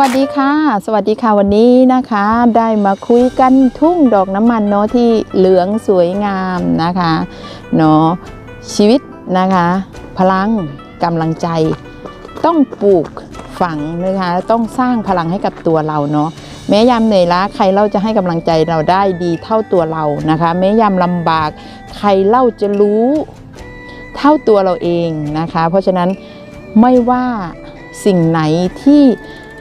วัสดีค่ะ สวัสดีค่ะวันนี้นะคะ ได้มาคุยกันทุ่งดอกน้ำมันเนาะที่เหลืองสวยงามนะคะเนาะชีวิตนะคะ พลังกำลังใจ ต้องปลูกฝังนะคะ ต้องสร้างพลังให้กับตัวเราเนาะแม้ยามเหนื่อยล้าใครเล่าจะให้กำลังใจเราได้ดีเท่าตัวเรานะคะ แม้ยามลำบากใครเล่าจะรู้เท่าตัวเราเองนะคะ เพราะฉะนั้นไม่ว่าสิ่งไหนที่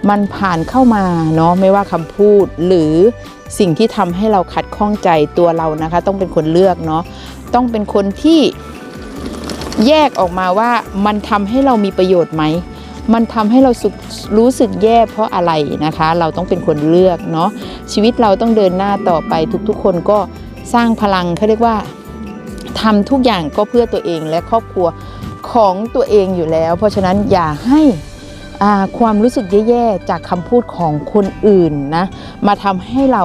มันผ่านเข้ามาเนาะไม่ว่าคำพูดหรือสิ่งที่ทำให้เราขัดข้องใจตัวเรานะคะ ต้องเป็นคนเลือกเนาะต้องเป็นคนที่แยกออกมาว่ามันทำให้เรามีประโยชน์ไหม มันทำให้เราสุขรู้สึกแย่เพราะอะไรนะคะ เราต้องเป็นคนเลือกเนาะชีวิตเราต้องเดินหน้าต่อไปทุกๆ คนก็สร้างพลังเขาเรียกว่าทำทุกอย่างก็เพื่อตัวเองและครอบครัวของตัวเองอยู่แล้ว เพราะฉะนั้นอย่าให้ ความรู้สึกแย่ๆจากคำพูดของคนอื่นนะ มาทำให้เรา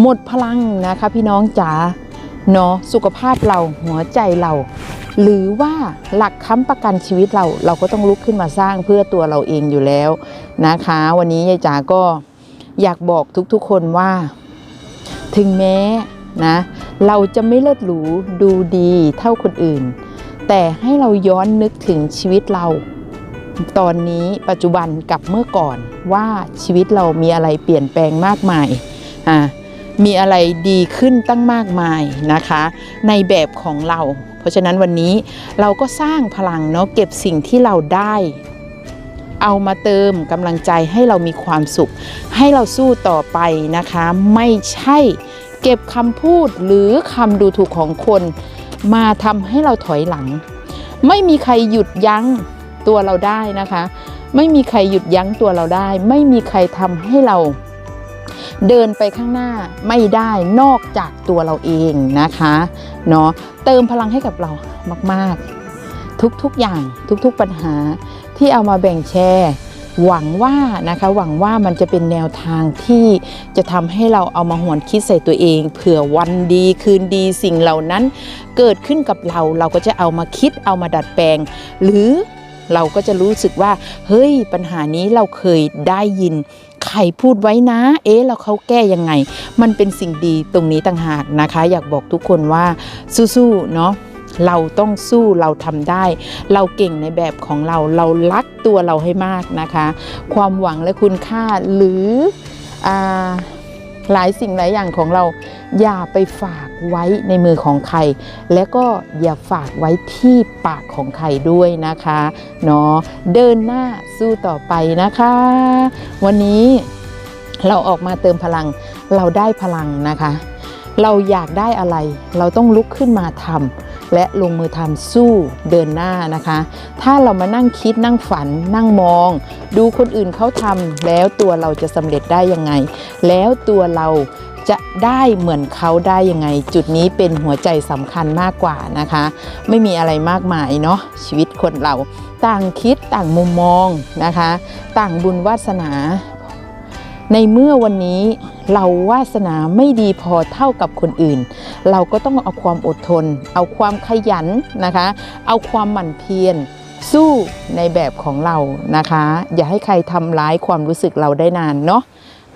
หมดพลังนะคะพี่น้องจ๋าเนาะสุขภาพเราหัวใจเรา หรือว่าหลักค้ำประกันชีวิตเราเราก็ต้องลุกขึ้นมาสร้างเพื่อตัวเราเองอยู่แล้วนะคะ วันนี้ยายจ๋าก็อยากบอกทุกๆคนว่า ถึงแม้นะเราจะไม่เลิศหรูดูดีเท่าคนอื่น แต่ให้เราย้อนนึกถึงชีวิตเรา ตอนนี้ปัจจุบันกับเมื่อก่อนว่าชีวิตเรามีอะไรเปลี่ยนแปลงมากมายอ่ามีอะไรดีขึ้นตั้งมากมายนะคะ ในแบบของเรา เพราะฉะนั้นวันนี้เราก็สร้างพลังเนาะเก็บสิ่งที่เราได้ เอามาเติมกำลังใจให้เรามีความสุข ให้เราสู้ต่อไปนะคะ ไม่ใช่เก็บคำพูดหรือคำดูถูกของคน มาทำให้เราถอยหลัง ไม่มีใครหยุดยั้ง ตัวเราได้นะคะ ไม่มีใครหยุดยั้งตัวเราได้ ไม่มีใครทำให้เราเดินไปข้างหน้าไม่ได้นอกจากตัวเราเองนะคะเนาะเติมพลังให้กับเรามาก ๆ ทุกๆอย่างทุกๆปัญหาที่เอามาแบ่งแชร์หวังว่านะคะหวังว่ามันจะเป็นแนวทางที่จะทำให้เราเอามาหวนคิดใส่ตัวเอง เผื่อวันดีคืนดีสิ่งเหล่านั้น เกิดขึ้นกับเราเราก็จะเอามาคิดเอามาดัดแปลง หรือ เราก็จะรู้สึกว่าเฮ้ยปัญหานี้เราเคยได้ยินใครพูดไว้นะ เอ๊ะแล้วเขาแก้ยังไง มันเป็นสิ่งดีตรงนี้ต่างหากนะคะ อยากบอกทุกคนว่าสู้ๆเนาะเราต้องสู้เราทำได้ เราเก่งในแบบของเราเรารักตัวเราให้มากนะคะ ความหวังและคุณค่าหรืออาหลายสิ่งหลายอย่างของเราอย่าไปฝาก ไว้ในมือของใคร และก็อย่าฝากไว้ที่ปากของใครด้วยนะคะเนาะเดินหน้าสู้ต่อไปนะคะ วันนี้เราออกมาเติมพลังเราได้พลังนะคะ เราอยากได้อะไร เราต้องลุกขึ้นมาทำและลงมือทำสู้เดินหน้านะคะ ถ้าเรามานั่งคิดนั่งฝันนั่งมอง ดูคนอื่นเขาทำแล้วตัวเราจะสำเร็จได้ยังไง แล้วตัวเรา จะได้เหมือนเขาได้ยังไง จุดนี้เป็นหัวใจสำคัญมากกว่านะคะ ไม่มีอะไรมากมายเนาะชีวิตคนเราต่างคิดต่างมุมมองนะคะ ต่างบุญวาสนา ในเมื่อวันนี้เราวาสนาไม่ดีพอเท่ากับคนอื่น เราก็ต้องเอาความอดทน เอาความขยันนะคะ เอาความหมั่นเพียรสู้ในแบบของเรานะคะ อย่าให้ใครทำร้ายความรู้สึกเราได้นานเนาะ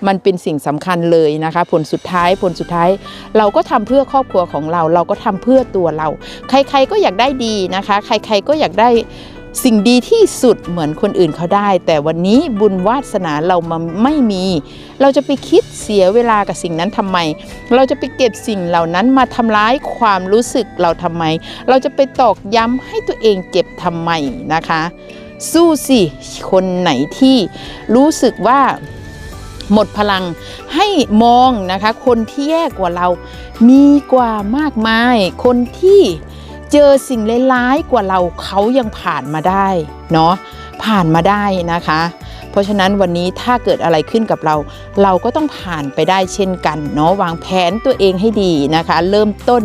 มันเป็นสิ่งสำคัญเลยนะคะ ผลสุดท้ายผลสุดท้าย เราก็ทำเพื่อครอบครัวของเรา เราก็ทำเพื่อตัวเรา ใครๆก็อยากได้ดีนะคะ ใครๆก็อยากได้สิ่งดีที่สุดเหมือนคนอื่นเขาได้ แต่วันนี้บุญวาสนาเรามาไม่มี เราจะไปคิดเสียเวลากับสิ่งนั้นทำไม เราจะไปเก็บสิ่งเหล่านั้นมาทำร้ายความรู้สึกเราทำไม เราจะไปตอกย้ำให้ตัวเองเก็บทำไมนะคะ สู้สิคนไหนที่รู้สึกว่า หมดพลังให้มองนะคะ คนที่แย่กว่าเรามีกว่ามากมายคนที่ เจอสิ่งร้ายๆกว่าเราเขายังผ่านมาได้เนาะผ่านมาได้นะคะ เพราะฉะนั้นวันนี้ถ้าเกิดอะไรขึ้นกับเรา เราก็ต้องผ่านไปได้เช่นกันเนาะวางแผนตัวเองให้ดีนะคะ เริ่มต้น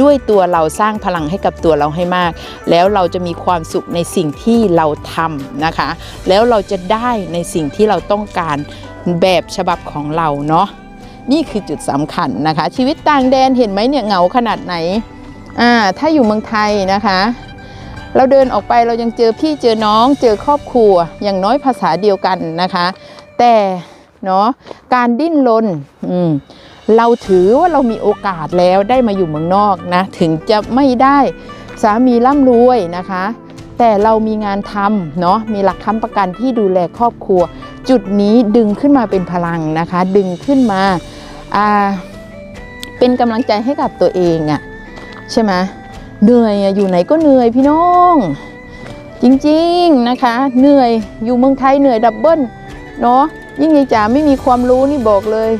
ด้วยตัวเราสร้างพลังให้กับตัวเราให้มาก แล้วเราจะมีความสุขในสิ่งที่เราทำนะคะ แล้วเราจะได้ในสิ่งที่เราต้องการแบบฉบับของเราเนาะนี่คือจุดสำคัญนะคะ ชีวิตต่างแดนเห็นไหมเนี่ยเหงาขนาดไหน อ่าถ้าอยู่เมืองไทยนะคะ เราเดินออกไปเรายังเจอพี่เจอน้องเจอครอบครัวอย่างน้อยภาษาเดียวกันนะคะ แต่เนาะการดิ้นรนอืมเราถือว่าเรามีโอกาสแล้วได้มาอยู่เมืองนอกนะถึงจะไม่ได้สามีร่ำรวยนะคะ แต่เรามีงานทำเนาะมีหลักค้ำประกันที่ดูแลครอบครัว จุดนี้ดึงขึ้นมาเป็นพลังนะคะ ดึงขึ้นมาเป็นกำลังใจให้กับตัวเองอะ่ะ ใช่ไหมเหนื่อยอยู่ไหนก็เหนื่อยพี่น้อง จริงๆนะคะ เหนื่อยอยู่เมืองไทยเหนื่อยดับเบิลเนาะยิ่งยายจ๋าไม่มีความรู้นี่บอกเลย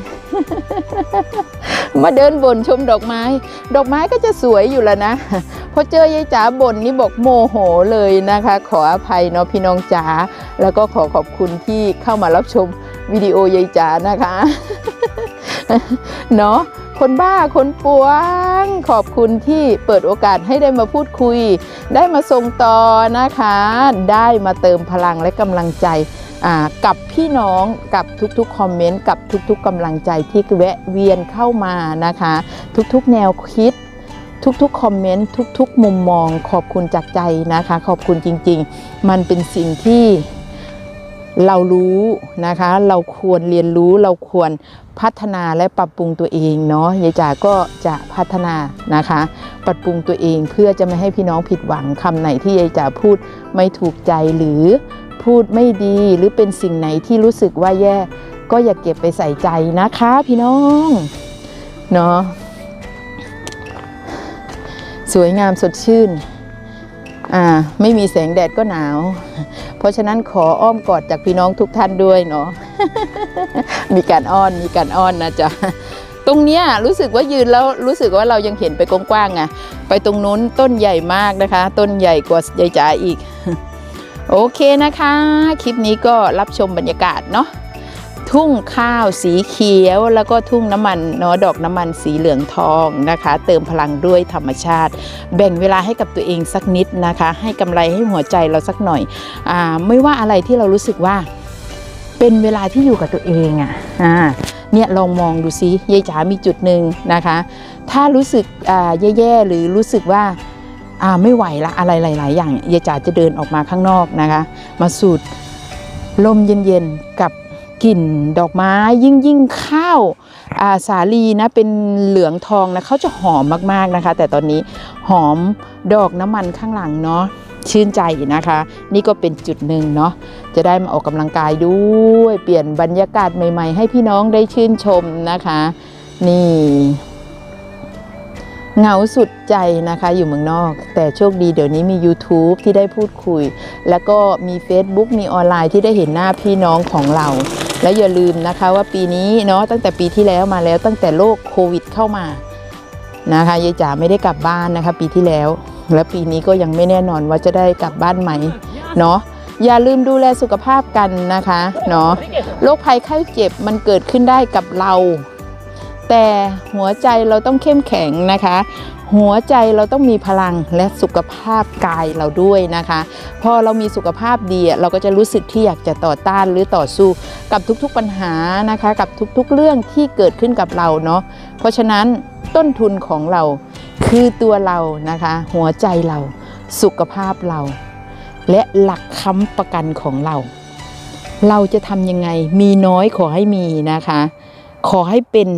มาเดินบ่นชมดอกไม้ ดอกไม้ก็จะสวยอยู่แล้วนะพอเจอยายจ๋าบ่นนี่บอกโมโหเลยนะคะ ขออภัยเนาะพี่น้องจ๋าแล้วก็ขอขอบคุณที่เข้ามารับชมวิดีโอยายจ๋านะคะ เนาะ คนบ้าคนปวง ขอบคุณที่เปิดโอกาสให้ได้มาพูดคุย ได้มาส่งต่อนะคะ ได้มาเติมพลังและกำลังใจกับพี่น้องกับทุกๆคอมเมนต์กับทุกๆกำลังใจที่แวะเวียนเข้ามานะคะ ทุกๆแนวคิด ทุกๆคอมเมนต์ทุกๆ มุมมอง ขอบคุณจากใจนะคะ ขอบคุณจริง ๆ มันเป็นสิ่งที่ เรารู้นะคะ เราควรเรียนรู้เราควรพัฒนาและปรับปรุงตัวเองเนาะยายจ๋าก็จะพัฒนานะคะ ปรับปรุงตัวเองเพื่อจะไม่ให้พี่น้องผิดหวังคำไหนที่ยายจ๋าพูดไม่ถูกใจหรือพูดไม่ดีหรือเป็นสิ่งไหนที่รู้สึกว่าแย่ ก็อย่าเก็บไปใส่ใจนะคะ พี่น้องเนาะสวยงามสดชื่นอ่าไม่มีแสงแดดก็หนาว เพราะฉะนั้นขออ้อมกอดจากพี่น้องทุกท่านด้วยเนาะมีการอ้อนมีการอ้อนนะจ๊ะตรงเนี้ยรู้สึกว่ายืนแล้วรู้สึกว่าเรายังเห็นไปกว้างๆไงไปตรงนู้นต้นใหญ่มากนะคะ ต้นใหญ่กว่าใหญ่จ๋าอีก โอเคนะคะ คลิปนี้ก็รับชมบรรยากาศเนาะ ทุ่งข้าวสีเขียว แล้วก็ทุ่งน้ำมันเนาะดอกน้ำมันสีเหลืองทองนะคะ เติมพลังด้วยธรรมชาติ แบ่งเวลาให้กับตัวเองสักนิดนะคะ ให้กำไรให้หัวใจเราสักหน่อยอาไม่ว่าอะไรที่เรารู้สึกว่า เป็นเวลาที่อยู่กับตัวเองอะ่ะเนี่ยลองมองดูซิยายจ๋ามีจุดหนึ่งนะคะ ถ้ารู้สึกอ่าแย่ๆหรือรู้สึกว่าอ่าไม่ไหวละอะไรหลาย ๆ อย่างยายจ๋าจะเดินออกมาข้างนอกนะคะ มาสูดลมเย็นๆกับ กลิ่นดอกไม้ยิ่งยิ่งๆข้าวอ่าสาลีนะเป็นเหลืองทองนะเขาจะหอมมากๆนะคะ แต่ตอนนี้หอมดอกน้ำมันข้างหลังเนาะชื่นใจนะคะ นี่ก็เป็นจุดหนึ่งเนาะจะได้มาออกกำลังกายด้วย เปลี่ยนบรรยากาศใหม่ ๆ ให้พี่น้องได้ชื่นชมนะคะ นี่ เหงาสุดใจนะคะอยู่เมืองนอก แต่โชคดีเดี๋ยวนี้มี YouTube ที่ได้พูดคุย แล้วก็มี Facebook มีออนไลน์ที่ได้เห็นหน้าพี่น้องของเรา และอย่าลืมนะคะว่าปีนี้เนาะตั้งแต่ปีที่แล้วมาแล้วตั้งแต่โรคโควิดเข้ามานะคะยายจ๋าไม่ได้กลับบ้านนะคะ ปีที่แล้ว และปีนี้ก็ยังไม่แน่นอนว่าจะได้กลับบ้านไหมเนาะอย่าลืมดูแลสุขภาพกันนะคะเนาะโรคภัยไข้เจ็บมันเกิดขึ้นได้กับเรา แต่หัวใจเราต้องเข้มแข็งนะคะ หัวใจเราต้องมีพลังและสุขภาพกายเราด้วยนะคะ พอเรามีสุขภาพดีเราก็จะรู้สึกที่อยากจะต่อต้านหรือต่อสู้กับทุกๆปัญหานะคะ กับทุกๆเรื่องที่เกิดขึ้นกับเราเนาะเพราะฉะนั้นต้นทุนของเราคือตัวเรานะคะ หัวใจเราสุขภาพเรา และหลักค้ำประกันของเรา เราจะทำยังไงมีน้อยขอให้มีนะคะ ขอให้เป็น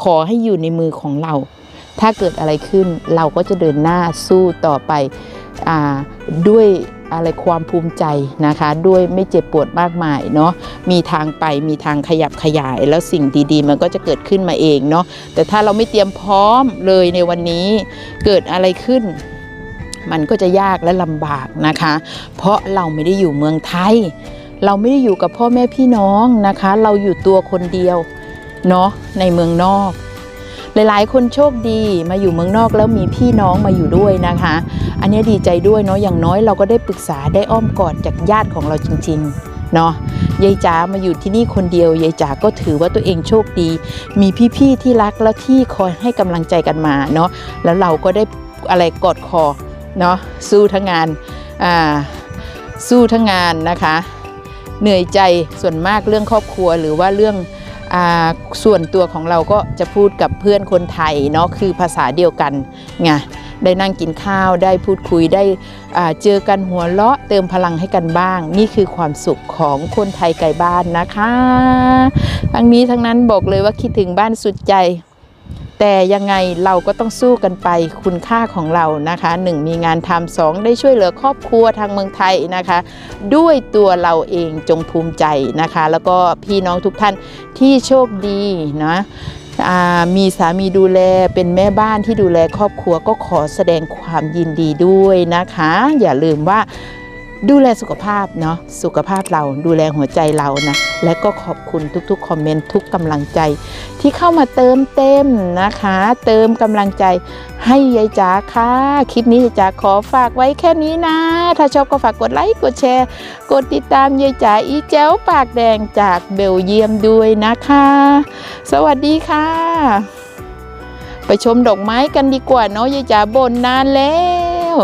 ขอให้อยู่ในมือของเรา ถ้าเกิดอะไรขึ้นเราก็จะเดินหน้าสู้ต่อไปอด้วยอะไรความภูมิใจนะคะ ด้วยไม่เจ็บปวดมากมายเนาะมีทางไปมีทางขยับขยาย แล้วสิ่งดีๆ มันก็จะเกิดขึ้นมาเองเนาะแต่ถ้าเราไม่เตรียมพร้อมเลยในวันนี้เกิดอะไรขึ้น มันก็จะยากและลำบากนะคะ เพราะเราไม่ได้อยู่เมืองไทย เราไม่ได้อยู่กับพ่อแม่พี่น้องนะคะ เราอยู่ตัวคนเดียว เนาะในเมืองนอก หลายๆ คนโชคดีมาอยู่เมืองนอกแล้วมีพี่น้องมาอยู่ด้วยนะคะ อันนี้ดีใจด้วยเนาะอย่างน้อยเราก็ได้ปรึกษาได้อ้อมกอดจากญาติของเราจริง ๆ เนาะยายจ๋ามาอยู่ที่นี่คนเดียวยายจ๋าก็ถือว่าตัวเองโชคดี มีพี่ๆที่รักและที่คอยให้กำลังใจกันมาเนาะแล้วเราก็ได้อะไรกอดคอเนาะสู้ทั้งงานอ่าสู้ทั้งงานนะคะ เหนื่อยใจส่วนมากเรื่องครอบครัวหรือว่าเรื่อง ส่วนตัวของเราก็จะพูดกับเพื่อนคนไทยเนาะคือภาษาเดียวกันไงได้นั่งกินข้าวได้พูดคุยได้เจอกันหัวเราะเติมพลังให้กันบ้าง นี่คือความสุขของคนไทยไกลบ้านนะคะ ทั้งนี้ทั้งนั้นบอกเลยว่าคิดถึงบ้านสุดใจ แต่ยังไงเราก็ต้องสู้กันไปคุณค่าของเรานะคะหนึ่งมีงานทำสองได้ช่วยเหลือครอบครัวทางเมืองไทยนะคะ ด้วยตัวเราเองจงภูมิใจนะคะ แล้วก็พี่น้องทุกท่านที่โชคดีนะมีสามีดูแลเป็นแม่บ้านที่ดูแลครอบครัวก็ขอแสดงความยินดีด้วยนะคะ อย่าลืมว่า ดูแลสุขภาพเนาะสุขภาพเราดูแลหัวใจเรานะและก็ขอบคุณทุกๆคอมเมนต์ทุกกำลังใจ ที่เข้ามาเติมเต็มนะคะ เติมกำลังใจให้ยายจ๋าค่ะคลิปนี้ยายจ๋าขอฝากไว้แค่นี้นะ ถ้าชอบก็ฝากกดไลค์กดแชร์ กดติดตามยายจ๋าอีแจ้วปากแดงจากเบลเยียมด้วยนะคะ สวัสดีค่ะ ไปชมดอกไม้กันดีกว่าเนาะยายจ๋าบ่นนานแล้ว